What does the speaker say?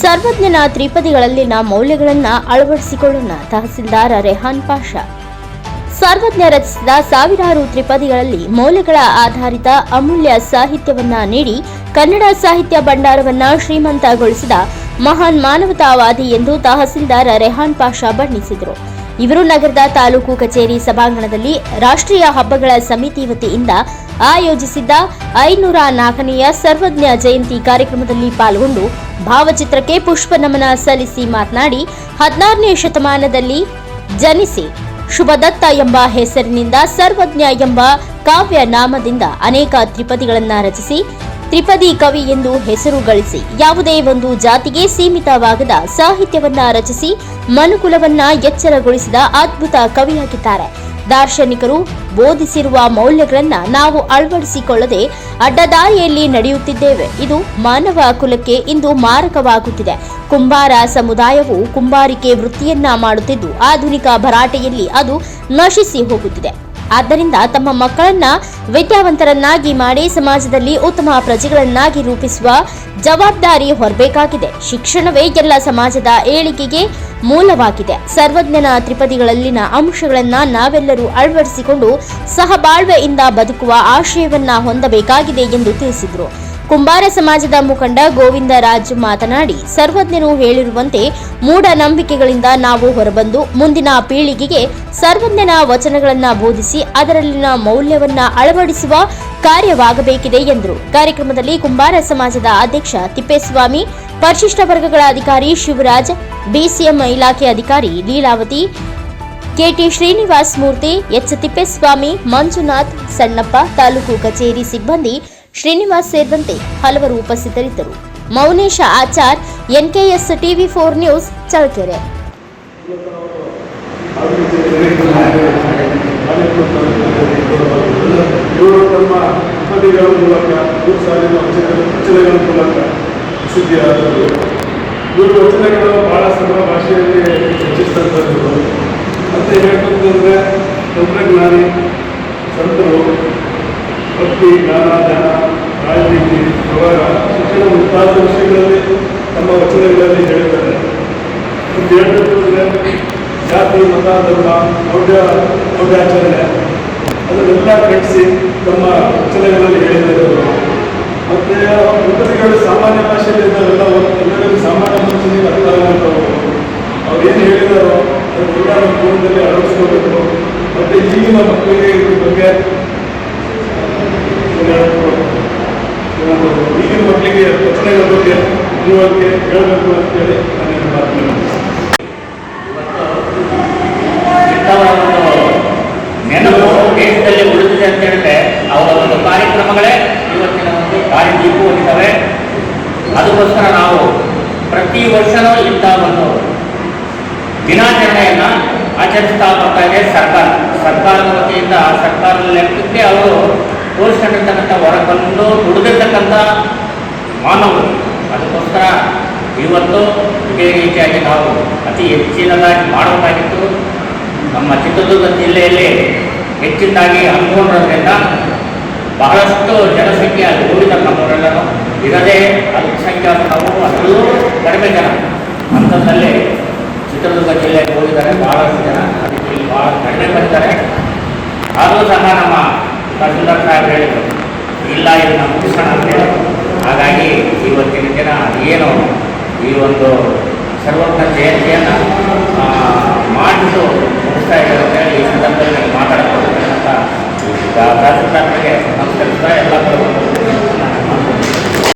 ಸರ್ವಜ್ಞನ ತ್ರಿಪದಿಗಳಲ್ಲಿನ ಮೌಲ್ಯಗಳನ್ನು ಅಳವಡಿಸಿಕೊಳ್ಳೋಣ, ತಹಸೀಲ್ದಾರ್ ರೆಹಾನ್ ಪಾಷಾ. ಸರ್ವಜ್ಞ ರಚಿಸಿದ ಸಾವಿರಾರು ತ್ರಿಪದಿಗಳಲ್ಲಿ ಮೌಲ್ಯಗಳ ಆಧಾರಿತ ಅಮೂಲ್ಯ ಸಾಹಿತ್ಯವನ್ನ ನೀಡಿ ಕನ್ನಡ ಸಾಹಿತ್ಯ ಭಂಡಾರವನ್ನ ಶ್ರೀಮಂತಗೊಳಿಸಿದ ಮಹಾನ್ ಮಾನವತಾವಾದಿ ಎಂದು ತಹಸೀಲ್ದಾರ್ ರೆಹಾನ್ ಪಾಷಾ ಬಣ್ಣಿಸಿದರು. ಇವರು ನಗರದ ತಾಲೂಕು ಕಚೇರಿ ಸಭಾಂಗಣದಲ್ಲಿ ರಾಷ್ಟ್ರೀಯ ಹಬ್ಬಗಳ ಸಮಿತಿ ವತಿಯಿಂದ ಆಯೋಜಿಸಿದ್ದ ಐನೂರ ನಾಲ್ಕನೆಯ ಸರ್ವಜ್ಞ ಜಯಂತಿ ಕಾರ್ಯಕ್ರಮದಲ್ಲಿ ಪಾಲ್ಗೊಂಡು ಭಾವಚಿತ್ರಕ್ಕೆ ಪುಷ್ಪ ನಮನ ಸಲ್ಲಿಸಿ ಮಾತನಾಡಿ, ಹದಿನಾರನೇ ಶತಮಾನದಲ್ಲಿ ಜನಿಸಿ ಶುಭದತ್ತ ಎಂಬ ಹೆಸರಿನಿಂದ ಸರ್ವಜ್ಞ ಎಂಬ ಕಾವ್ಯ ನಾಮದಿಂದ ಅನೇಕ ತ್ರಿಪದಿಗಳನ್ನ ರಚಿಸಿ, ತ್ರಿಪದಿ ಕವಿ ಎಂದು ಹೆಸರು ಗಳಿಸಿ, ಯಾವುದೇ ಒಂದು ಜಾತಿಗೆ ಸೀಮಿತವಾಗದ ಸಾಹಿತ್ಯವನ್ನ ರಚಿಸಿ, ಮನುಕುಲವನ್ನ ಎಚ್ಚರಗೊಳಿಸಿದ ಅದ್ಭುತ ಕವಿಯಾಗಿದ್ದಾರೆ. ದಾರ್ಶನಿಕರು ಬೋಧಿಸಿರುವ ಮೌಲ್ಯಗಳನ್ನ ನಾವು ಅಳವಡಿಸಿಕೊಳ್ಳದೆ ಅಡ್ಡದಾರಿಯಲ್ಲಿ ನಡೆಯುತ್ತಿದ್ದೇವೆ. ಇದು ಮಾನವ ಕುಲಕ್ಕೆ ಇಂದು ಮಾರಕವಾಗುತ್ತಿದೆ. ಕುಂಬಾರ ಸಮುದಾಯವು ಕುಂಬಾರಿಕೆ ವೃತ್ತಿಯನ್ನ ಮಾಡುತ್ತಿದ್ದು, ಆಧುನಿಕ ಭರಾಟೆಯಲ್ಲಿ ಅದು ನಶಿಸಿ ಹೋಗುತ್ತಿದೆ. ಆದ್ದರಿಂದ ತಮ್ಮ ಮಕ್ಕಳನ್ನ ವಿದ್ಯಾವಂತರನ್ನಾಗಿ ಮಾಡಿ ಸಮಾಜದಲ್ಲಿ ಉತ್ತಮ ಪ್ರಜೆಗಳನ್ನಾಗಿ ರೂಪಿಸುವ ಜವಾಬ್ದಾರಿ ಹೊರಬೇಕಾಗಿದೆ. ಶಿಕ್ಷಣವೇ ಎಲ್ಲ ಸಮಾಜದ ಏಳಿಗೆಗೆ ಮೂಲವಾಗಿದೆ. ಸರ್ವಜ್ಞನ ತ್ರಿಪದಿಗಳಲ್ಲಿನ ಅಂಶಗಳನ್ನ ನಾವೆಲ್ಲರೂ ಅಳವಡಿಸಿಕೊಂಡು ಸಹಬಾಳ್ವೆಯಿಂದ ಬದುಕುವ ಆಶಯವನ್ನ ಹೊಂದಬೇಕಾಗಿದೆ ಎಂದು ತಿಳಿಸಿದರು. ಕುಂಬಾರ ಸಮಾಜದ ಮುಖಂಡ ಗೋವಿಂದ ರಾಜ್ ಮಾತನಾಡಿ, ಸರ್ವಜ್ಞರು ಹೇಳಿರುವಂತೆ ಮೂಢನಂಬಿಕೆಗಳಿಂದ ನಾವು ಹೊರಬಂದು ಮುಂದಿನ ಪೀಳಿಗೆಗೆ ಸರ್ವಜ್ಞನ ವಚನಗಳನ್ನು ಬೋಧಿಸಿ ಅದರಲ್ಲಿನ ಮೌಲ್ಯವನ್ನ ಅಳವಡಿಸುವ ಕಾರ್ಯವಾಗಬೇಕಿದೆ ಎಂದರು. ಕಾರ್ಯಕ್ರಮದಲ್ಲಿ ಕುಂಬಾರ ಸಮಾಜದ ಅಧ್ಯಕ್ಷ ತಿಪ್ಪೇಸ್ವಾಮಿ, ಪರಿಶಿಷ್ಟ ವರ್ಗಗಳ ಅಧಿಕಾರಿ ಶಿವರಾಜ್, ಬಿಸಿಎಂ ಇಲಾಖೆ ಅಧಿಕಾರಿ ಲೀಲಾವತಿ, ಕೆಟಿ ಶ್ರೀನಿವಾಸ್ ಮೂರ್ತಿ, ಎಚ್ ತಿಪ್ಪೇಸ್ವಾಮಿ, ಮಂಜುನಾಥ್ ಸಣ್ಣಪ್ಪ, ತಾಲೂಕು ಕಚೇರಿ ಸಿಬ್ಬಂದಿ ಶ್ರೀನಿವಾಸ್ ಸೇರಿದಂತೆ ಹಲವರು ಉಪಸ್ಥಿತರಿದ್ದರು Mounesha Achar NKS TV four news Challakere ಇವರು ತಮ್ಮ ಉಪದಿಗಳ ಮೂಲಕ ತಂತ್ರಜ್ಞಾನಿ ಸಂತರು ಭಕ್ತಿ ಜ್ಞಾನ ಧ್ಯಾನ ರಾಜನೀತಿ, ಅವರ ಶಿಕ್ಷಣ ಮುಂತಾದ ವಿಷಯಗಳಲ್ಲಿ ತಮ್ಮ ವಚನಗಳಲ್ಲಿ ಹೇಳುತ್ತಾರೆ ಜಾತಿ, ಮತ, ಧರ್ಮ, ಮೌಢ್ಯ, ಮೌಢ್ಯಾಚರಣೆ ಅದನ್ನೆಲ್ಲ ಕಟ್ಟಿಸಿ ತಮ್ಮ ವಚನಗಳಲ್ಲಿ ಹೇಳಿದ್ದಾರೆ. ಮತ್ತೆ ಸಾಮಾನ್ಯ ಭಾಷೆಯಲ್ಲಿ ಇದ್ದಾವೆಲ್ಲ ಎಲ್ಲರಿಗೂ ಸಾಮಾನ್ಯ ಮನುಷ್ಯನಿಗೆ ಅರ್ಥ ಆಗುವಂಥವು ಅವ್ರು ಏನು ಹೇಳಿದಾರೋ ಅದನ್ನೆಲ್ಲ ನಮ್ಮ ಜೀವನದಲ್ಲಿ ಅಳವಡಿಸ್ಕೋಬೇಕು ಮತ್ತೆ ಈಗಿನ ಮಕ್ಕಳಿಗೆ ಇದ್ರ ಬಗ್ಗೆ ಏನು ಹೇಳ್ಬೇಕು? ಏನದು, ಈಗಿನ ಮಕ್ಕಳಿಗೆ ಬಗ್ಗೆ ಹೇಳಬೇಕು ಅಂತೇಳಿ ನಾನು ನೆನಪು ದೇಶದಲ್ಲಿ ಉಳಿದಿದೆ ಅಂತ ಹೇಳಿದ್ರೆ ಅವರ ಒಂದು ಕಾರ್ಯಕ್ರಮಗಳೇ ಇವತ್ತಿನ ಒಂದು ದಾರಿದೀಪವಾಗಿದ್ದಾವೆ ಅದಕ್ಕೋಸ್ಕರ ನಾವು ಪ್ರತಿ ವರ್ಷನೂ ಇಂಥ ಒಂದು ದಿನಾಚರಣೆಯನ್ನ ಆಚರಿಸ್ತಾ ಬರ್ತಾ ಇದೆ ಸರ್ಕಾರ. ಸರ್ಕಾರದ ವತಿಯಿಂದ ಸರ್ಕಾರದ ಲೆಕ್ಕಕ್ಕೆ ಅವರು ತೋರಿಸ್ಕೊಂಡಿರ್ತಕ್ಕಂಥ ಹೊರಬಂದು ದುಡಿದಿರ್ತಕ್ಕಂಥ ಮಾನವರು. ಅದಕ್ಕೋಸ್ಕರ ಇವತ್ತು ಇದೇ ರೀತಿಯಾಗಿ ನಾವು ಅತಿ ಹೆಚ್ಚಿನದಾಗಿ ಮಾಡಬೇಕಾಗಿತ್ತು ನಮ್ಮ ಚಿತ್ರದುರ್ಗ ಜಿಲ್ಲೆಯಲ್ಲಿ ಹೆಚ್ಚಿನದಾಗಿ ಅಂದ್ಕೊಂಡಿರೋದ್ರಿಂದ ಬಹಳಷ್ಟು ಜನಸಂಖ್ಯೆ ಅಲ್ಲಿ ಹೋಗಿದ್ದಾರೆ ನಮ್ಮವರೆಲ್ಲರೂ ಇರದೇ ಅಲ್ಪಸಂಖ್ಯಾತ ನಾವು ಅದರಲ್ಲೂ ಕಡಿಮೆ ಜನ. ಅಂಥದ್ದಲ್ಲಿ ಚಿತ್ರದುರ್ಗ ಜಿಲ್ಲೆಗೆ ಹೋಗಿದ್ದಾರೆ ಬಹಳಷ್ಟು ಜನ. ಅದಕ್ಕೆ ಇಲ್ಲಿ ಭಾಳ ಕಡಿಮೆ ಬಂದಿದ್ದಾರೆ. ಆದರೂ ಸಹ ನಮ್ಮ ತಹಸೀಲ್ದಾರ್ ಸಾಹೇಬ್ ಹೇಳಿದರು, ಇಲ್ಲ, ಇದನ್ನು ಮುಗಿಸೋಣ ಅಂತ ಹೇಳಿ. ಹಾಗಾಗಿ ಇವತ್ತಿನ ದಿನ ಏನು ಈ ಒಂದು ಸರ್ವಜ್ಞ ಜಯಂತಿಯನ್ನು ಮಾಡಿದ್ದು ಮುಗಿಸ್ತಾ ಇದ್ದಾರೆ.